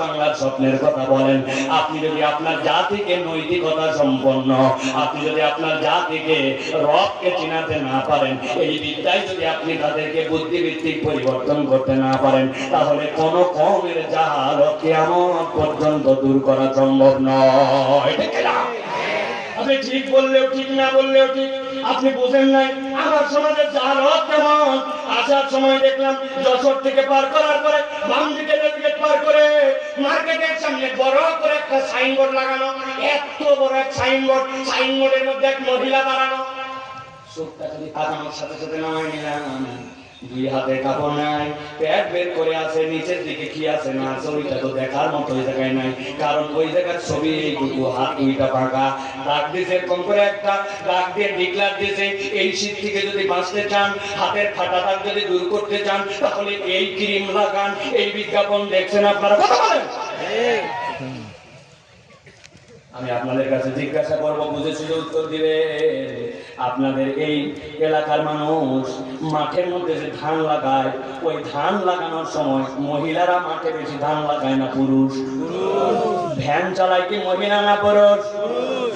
বাংলার স্বপ্নের কথা বলেন আপনি যদি আপনার জাতিকে নৈতিকতা সম্পন্ন, আপনি যদি আপনার জাতিকে রবকে চিনাতে না পারেন, এই বিদ্যায় যদি আপনি তাদেরকে বুদ্ধিভিত্তিক পরিবর্তন করতে না পারেন, তাহলে কোন কমের জাহাল কেমন পর্যন্ত দূর করা সম্ভব নয়? আপনি ঠিক বললেও ঠিক, না বললেও ঠিক, আপনি বুঝেন নাই। আমার সমাজের জাহালত কেমন? আসার সময় দেখলাম যশোর থেকে পার করার পরে বাম দিকে রেলগেট পার করে মার্কেটের সামনে বড় করে একটা সাইনবোর্ড লাগানো, এত বড় এক সাইনবোর্ড। সাইনবোর্ডের মধ্যে এক মহিলা দাঁড়ানো। চোখটা যদি তাকানোর সাথে সাথে নামাই নিলাম। দুই হাতে কাপড় নাই প্যাট বের করে আছে, নিচের দিকে কি আছে না ছবিটা তো দেখার মতো ওই জায়গায় নাই। কারণ ওই জায়গার ছবি হাত, দুইটা ফাঁকা দিয়েছে করে একটা দিয়ে ডিক্লার দিয়েছে, এই শীত থেকে যদি বাঁচতে চান, হাতের ফাটা দাগ যদি দূর করতে চান, তাহলে এই ক্রিম লাগান, এই বিজ্ঞাপন দেখছেন আপনারা। কথা বলেন! আমি আপনাদের কাছে জিজ্ঞাসা করব বুঝে সুঝে উত্তর দিবে। আপনাদের এই এলাকার মানুষ মাঠের মধ্যে যে ধান লাগায় ওই ধান লাগানোর সময় মহিলারা মাঠে বেশি ধান লাগায় না পুরুষ? ভ্যান চালায় কি মহিলা না পুরুষ?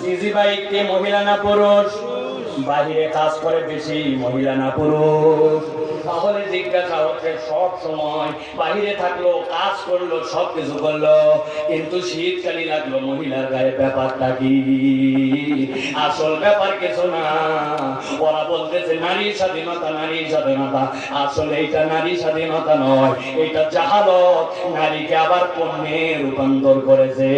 ইজি বাইক কে মহিলা না পুরুষ? বাহিরে কাজ করে বেশি মহিলা না পুরুষ। তাহলে জিজ্ঞাসা হচ্ছে, সব সময় বাহিরে থাকল, কাজ করল, সব কিছু করল, কিন্তু শীতকালি লাগল মহিলার গায়ে ব্যাপারটা কি? আসল ব্যাপার কিছু না। ওরা বলতেছে, নারী স্বাধীনতা নারী স্বাধীনতা। আসলে এটা নারী স্বাধীনতা নয় এটা জাহালত। নারীকে আবার পণ্যে রূপান্তর করেছে।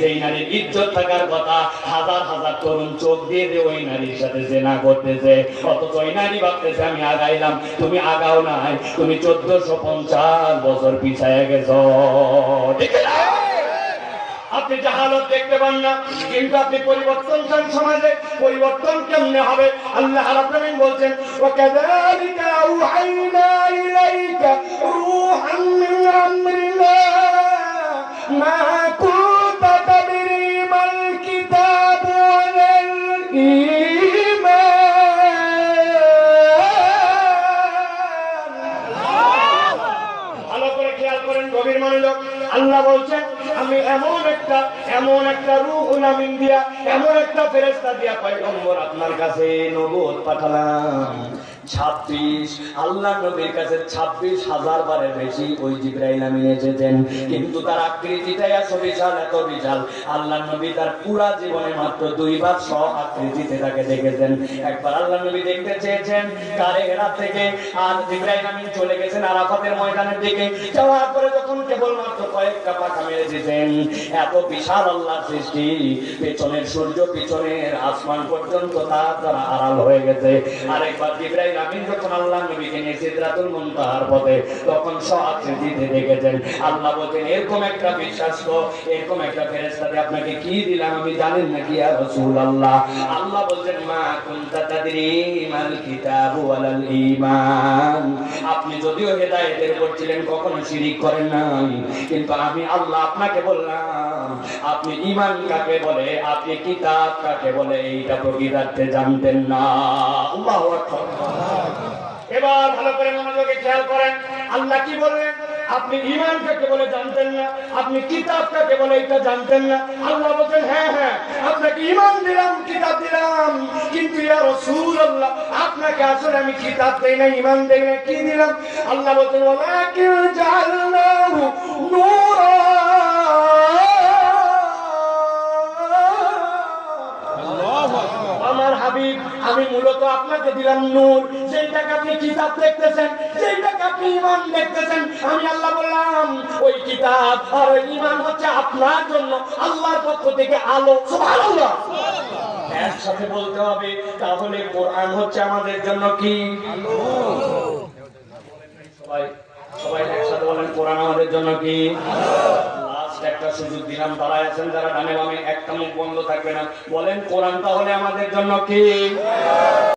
যেই নারীর ইজ্জত থাকার কথা হাজার হাজার তরুণ চোখ দিয়ে ওই নারীর সাথে জেনা করতেছে? অথচ ওই নারী ভাবতেছে, আমি আগাইলাম, তুমি আগাও নাই, তুমি চোদ্দশো পঞ্চাশ বছর পিছায় গেছ। ঠিক না? আপনি জাহালত দেখতে পান না, কিন্তু আপনি পরিবর্তন চান সমাজে পরিবর্তন কেমনে হবে? আল্লাহ রাব্বুল বলছেন, ওয়া কাযালিকা করেন গভীর মনোযোগ। আল্লাহ বলছেন, আমি এমন একটা এমন একটা রূহ নামিন দিয়া, এমন একটা ফেরেস্তা দিয়া পাই নম্বর আপনার কাছে নবদ পাঠালাম। আল্লাহ তার আল্লাহ তার আল্লাহ ময়দানের দিকে। যাওয়ার পরে যখন কেবলমাত্র কয়েকটা পাখা এত বিশাল আল্লাহর সৃষ্টি। সূর্য, পিছনের আসমান পর্যন্ত তার দ্বারা আড়াল হয়ে গেছে। আরেকবার জিব্রাইল যখন আল্লাহ নবীকে মুনতাহার পথে, তখন দেখেছেন। আল্লাহ এরকম একটা বিশ্বাস এরকম একটা আপনাকে কি দিলাম আমি জানেন ইয়া রাসূলুল্লাহ? আল্লাহ মা কুনতা ওয়ালাল ঈমান। আপনি যদিও হেদায়েতের উপর ছিলেন, কখনো শিরিক করেন নাই। কিন্তু আমি আল্লাহ আপনাকে বললাম, আপনি ঈমান কাকে বলে, আপনি কিতাব কাকে বলে, এইটা প্রকৃতার্থে জানতেন না। আল্লাহু আকবার। এবার ভালো করে মনোযোগে খেয়াল করেন। আল্লাহ কি বললেন? আপনি ইমান কাকে বলে জানতেন না? আপনি কিতাব কাকে বলে এটা জানতেন না? আল্লাহ বলছেন হ্যাঁ হ্যাঁ আপনাকে ইমান দিলাম, কিতাব দিলাম। কিন্তু রাসূলুল্লাহ, আপনাকে আসলে আমি কিতাব দেই না ইমান দেই না কি দিলাম? আল্লাহ বলছেন, ওয়ালাকিন জাআলনাহু নূরা মূলত আপনাকে দিলাম নূর। যেটাকে আপনি কিতাব দেখতেছেন যেটাকে আপনি ইমান দেখতেছেন, আমি আল্লাহ বললাম, ওই কিতাব আর ওই ইমান হচ্ছে আপনার জন্য, আল্লাহর পক্ষ থেকে আলো। সুবহানাল্লাহ। একসাথে বলতে হবে, তাহলে কোরআন হচ্ছে আমাদের জন্য কি? সবাই সবাই একসাথে বলেন, কোরআন আমাদের জন্য কি? একটা সুযোগ দিলাম তারা আছেন, যারা ডানে বামে, একটা মুখ বন্ধ থাকবে না। বলেন, কোরআন তাহলে আমাদের জন্য কি?